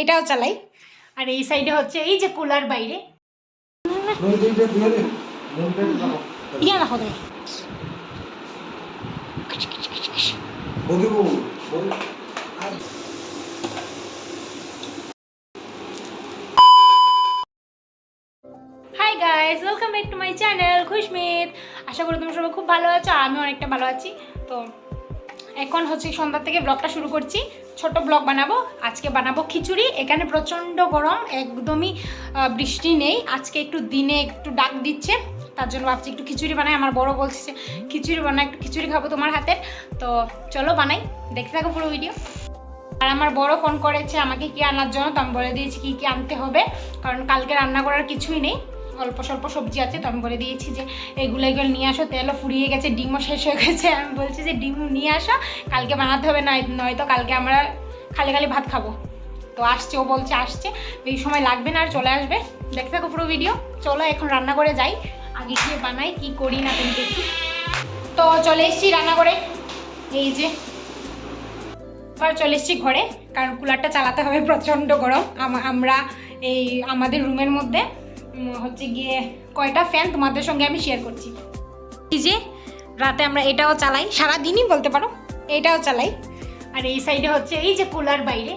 এটাও চালাই। আর এই সাইডে হচ্ছে এই যে কুলার বাইরে। ইয়া রাখো তুমি। Hi guys welcome back to my channel Khushmit আশা করি তোমরা সবাই খুব ভালো আছো আমি অনেকটা ভালো আছি। তো এখন হচ্ছে সন্ধ্যা থেকে ব্লগটা শুরু করছি। ছোট ব্লগ বানাবো, আজকে বানাবো খিচুড়ি। এখানে প্রচণ্ড গরম, একদমই বৃষ্টি নেই। আজকে একটু দিনে একটু ডাক দিচ্ছে, তার জন্য ভাবছি একটু খিচুড়ি বানাই। আমার বড় বলছে, খিচুড়ি বানাই, একটু খিচুড়ি খাব তোমার হাতের তো চলো বানাই, দেখতে থাকো পুরো ভিডিও আর আমার বড় ফোন করেছে আমাকে কি আনার জন্য, তো আমি বলে দিয়েছি কি কি আনতে হবে, কারণ কালকে রান্না করার কিছুই নেই। অল্প স্বল্প সবজি আছে তো আমি বলে দিয়েছি যে এগুলো এগুলো নিয়ে আসো, তেলও ফুরিয়ে গেছে, ডিমও শেষ হয়ে গেছে। আমি বলছি যে ডিম নিয়ে আসো, কালকে বানাতে হবে, নয় নয়তো কালকে আমরা খালি খালি ভাত খাব। তো আসছে, ও বলছে আসছে, এই সময় লাগবে না আর চলে আসবে। দেখতে থাকো পুরো ভিডিও চলো, এখন রান্না করে যাই। আগে গিয়ে বানাই, কি করি না তুমি দেখি। তো চলে এসেছি রান্না করে এই যে আবার চলে এসছি ঘরে, কারণ কুলারটা চালাতে হবে প্রচণ্ড গরম। আম- আমরা এই আমাদের রুমের মধ্যে। হচ্ছে গিয়ে কয়টা ফ্যান তোমাদের সঙ্গে আমি শেয়ার করছি। এই যে, রাতে আমরা এটাও চালাই, সারাদিনই বলতে পারো, এটাও চালাই। আর এই সাইডে হচ্ছে এই যে কুলার বাইরে।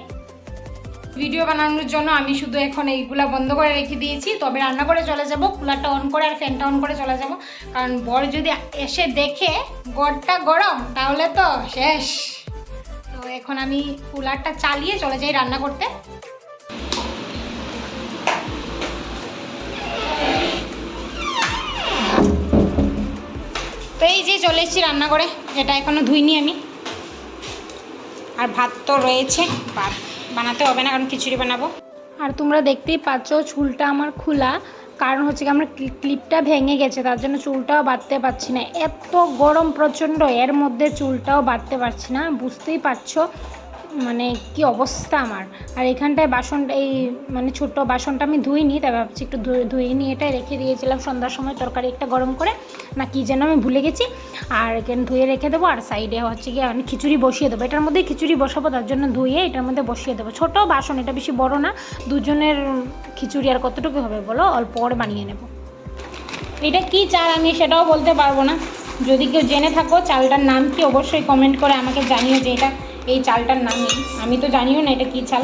ভিডিও বানানোর জন্য আমি শুধু এখন এইগুলা বন্ধ করে রেখে দিয়েছি, তবে রান্না করে চলে যাব কুলারটা অন করে আর ফ্যানটা অন করে চলে যাব। কারণ বর যদি এসে দেখে গড়টা গরম, তাহলে তো শেষ। তো এখন আমি কুলারটা চালিয়ে চলে যাই রান্না করতে। চলে এসেছি রান্না করে এটা এখনও ধুইনি আমি। আর ভাত তো রয়েছে। ভাত বানাতে হবে না, কারণ খিচুড়ি বানাবো। আর তোমরা দেখতেই পাচ্ছ, চুলটা আমার খোলা। কারণ হচ্ছে কি, আমার ক্লিপটা ভেঙে গেছে, তার জন্য চুলটাও বাঁধতে পারছি না। এত গরম প্রচণ্ড, এর মধ্যে চুলটাও বাঁধতে পারছি না, বুঝতেই পারছ? মানে কি অবস্থা আমার? আর এখানটায় বাসন, এই মানে ছোট্ট বাসনটা আমি ধুইনি, তাই ভাবছি একটু ধুয়ে নিয়ে এটাই রেখে দিয়েছিলাম সন্ধ্যার সময়, তরকারি একটা গরম করে। না, কি যেন আমি ভুলে গেছি। আর এখানে ধুয়ে রেখে দেবো, আর সাইডে হচ্ছে গিয়ে আমি খিচুড়ি বসিয়ে দেবো। এটার মধ্যে খিচুড়ি বসাবো, তার জন্য ধুয়ে এটার মধ্যে বসিয়ে দেবো। ছোটো বাসন, এটা বেশি বড় না, দুজনের খিচুড়ি আর কতটুকু হবে বলো? অল্প করে বানিয়ে নেব। এটা কি চাল? আমি সেটাও বলতে পারব না। যদি কেউ জেনে থাকো, চালটার নাম কি অবশ্যই কমেন্ট করে আমাকে জানিও যে এটা এই চালটার নাম। আমি তো জানিও না এটা কি চাল।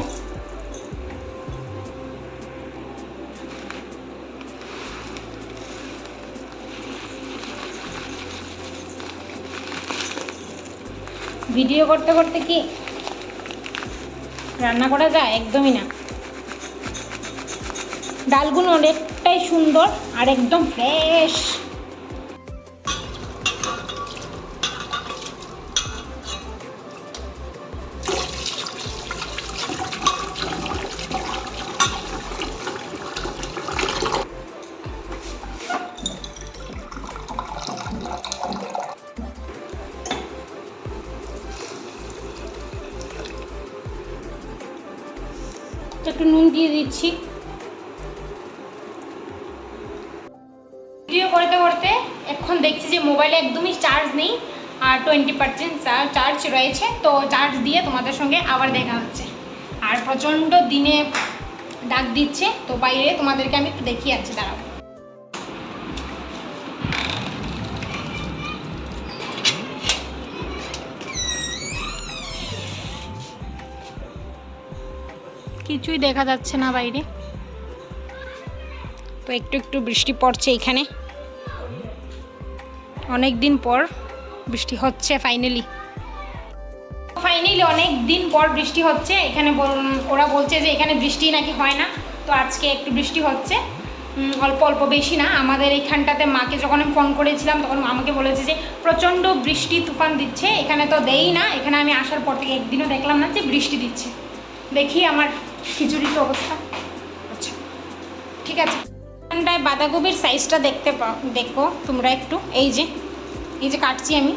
ভিডিও করতে করতে কি রান্না করা যায়? একদমই না। ডালগুলো অনেকটাই সুন্দর আর একদম ফ্রেশ। একটু নুন দিয়ে দিচ্ছি। ভিডিও করতে করতে এখন দেখছি যে মোবাইলে একদমই চার্জ নেই আর টোয়েন্টি পার্সেন্ট চার্জ রয়েছে। তো চার্জ দিয়ে তোমাদের সঙ্গে আবার দেখা হচ্ছে। আর প্রচণ্ড দিনে ডাক দিচ্ছে। তো বাইরে তোমাদেরকে আমি একটু দেখিয়ে আছি, দাঁড়াও। কিছুই দেখা যাচ্ছে না বাইরে। তো একটু একটু বৃষ্টি পড়ছে এখানে। অনেক দিন পর বৃষ্টি হচ্ছে ফাইনালি ফাইনালি অনেক দিন পর বৃষ্টি হচ্ছে। এখানে ওরা বলছে যে এখানে বৃষ্টি নাকি হয় না। তো আজকে একটু বৃষ্টি হচ্ছে। অল্প অল্প বেশি না। আমাদের এইখানটাতে মাকে যখন আমি ফোন করেছিলাম তখন আমাকে বলেছে যে প্রচণ্ড বৃষ্টি তুফান দিচ্ছে। এখানে তো দেই না। এখানে আমি আসার পর থেকে একদিনও দেখলাম না যে বৃষ্টি দিচ্ছে। দেখি আমার খিচুড়ির অবস্থা? আচ্ছা ঠিক আছে। এখানটায় বাঁধাকপির সাইজটা দেখতে পাও দেখো তোমরা একটু। এই যে এই যে কাটছি আমি।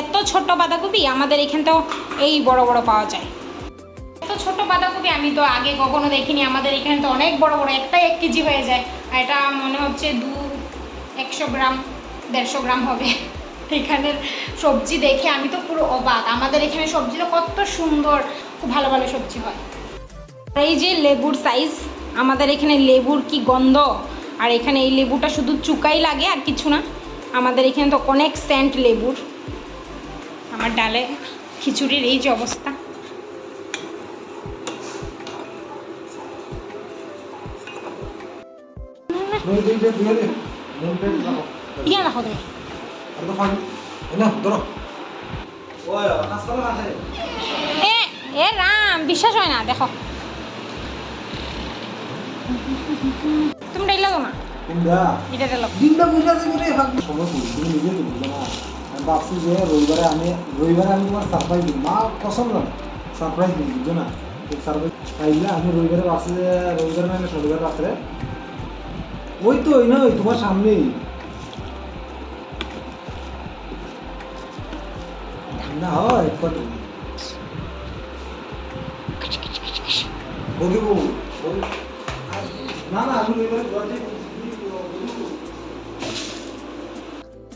এত ছোট বাঁধাকপি আমাদের এখানটাও এই বড় বড় পাওয়া যায়। এত ছোট বাঁধাকপি আমি তো আগে কখনো দেখিনি। আমাদের এখানে তো অনেক বড় বড়, একটাই এক কেজি হয়ে যায়। আর এটা মনে হচ্ছে দু একশো গ্রাম, দেড়শো গ্রাম হবে। এখানের সবজি দেখে আমি তো পুরো অবাক। আমাদের এখানে সবজিটা কত সুন্দর, খুব ভালো ভালো সবজি হয়। এই যে লেবুর সাইজ আমাদের এখানে লেবুর কি গন্ধ? আর এখানে এই লেবুটা শুধু চুকাই লাগে আর কিছু না। আমাদের এখানে তো অনেক সেন্ট লেবুর। আমার ডালে খিচুড়ির এই যে অবস্থা। ইয়া রাখো তুমি এ রাম বিশ্বাস হয় না দেখো। তুমি ডাইলা না? কোনটা এটা দিনটা বুঝা যাবে রে ভাগ সময় করি তুমি নিজে বুঝবে না। আমি ভাবছি যে রবিবারে আমি রবিবারে আমি তোমার সারপ্রাইজ দিই মা পছন্দ না। সারপ্রাইজ দিই বুঝছ না। সারপ্রাইজ তাইলে আমি রবিবারে ভাবছি যে রবিবারে শনিবার রাত্রে। ওই তো ওই না ওই তোমার সামনেই। হয় কত বলি-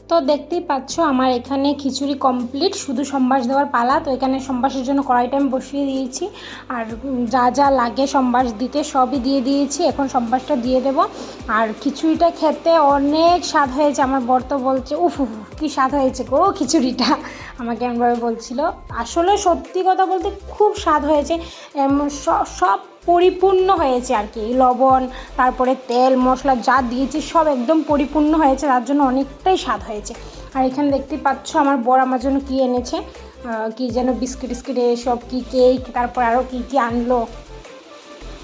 তো দেখতেই পাচ্ছ, আমার এখানে খিচুড়ি কমপ্লিট শুধু সম্বাস দেওয়ার পালা, তো এখানে সম্বাসের জন্য কড়াইটা আমি বসিয়ে দিয়েছি। আর যা যা লাগে সম্বাস দিতে, সবই দিয়ে দিয়েছি। এখন সম্বাসটা দিয়ে দেব। আর খিচুড়িটা খেতে অনেক স্বাদ হয়েছে। আমার বর তো বলছে, উফ উফ কি স্বাদ হয়েছে গো খিচুড়িটা। আমাকে এমনভাবে বলছিল। আসলে সত্যি কথা বলতে খুব স্বাদ হয়েছে। সব পরিপূর্ণ হয়েছে আর কি। লবণ, তারপরে তেল, মশলা যা দিয়েছি সব একদম পরিপূর্ণ হয়েছে, তার জন্য অনেকটাই স্বাদ হয়েছে। আর এখানে দেখতেই পাচ্ছ আমার বড় আমার জন্য কী এনেছে কি যেন বিস্কিট টিস্কিট, এসব কী কেক, তারপর আরও কী কী আনলো।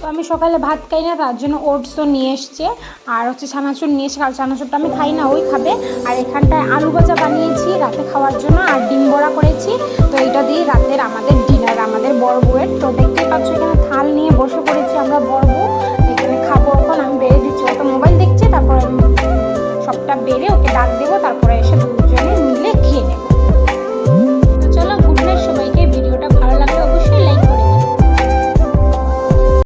তো আমি সকালে ভাত খাই না, তার জন্য ওটসও নিয়ে এসছে, আর হচ্ছে ছানাচুর নিয়ে এসে, কারণ চানাচুরটা আমি খাই না, ওই খাবে। আর এখানটায় আলু ভাজা বানিয়েছি রাতে খাওয়ার জন্য, আর ডিম বড়া করেছি। তো এটা দিয়ে রাতের আমাদের ডিনার আমাদের বড় বউয়ের দেখতেই পাচ্ছ এখানে থাল নিয়ে বসে পড়েছি আমরা বড়বো এখানে খাব এখন, আমি বেড়ে দিচ্ছি। ও মোবাইল দেখছে, তারপর তারপরে সবটা বেড়ে ওকে ডাক দেবো, তারপর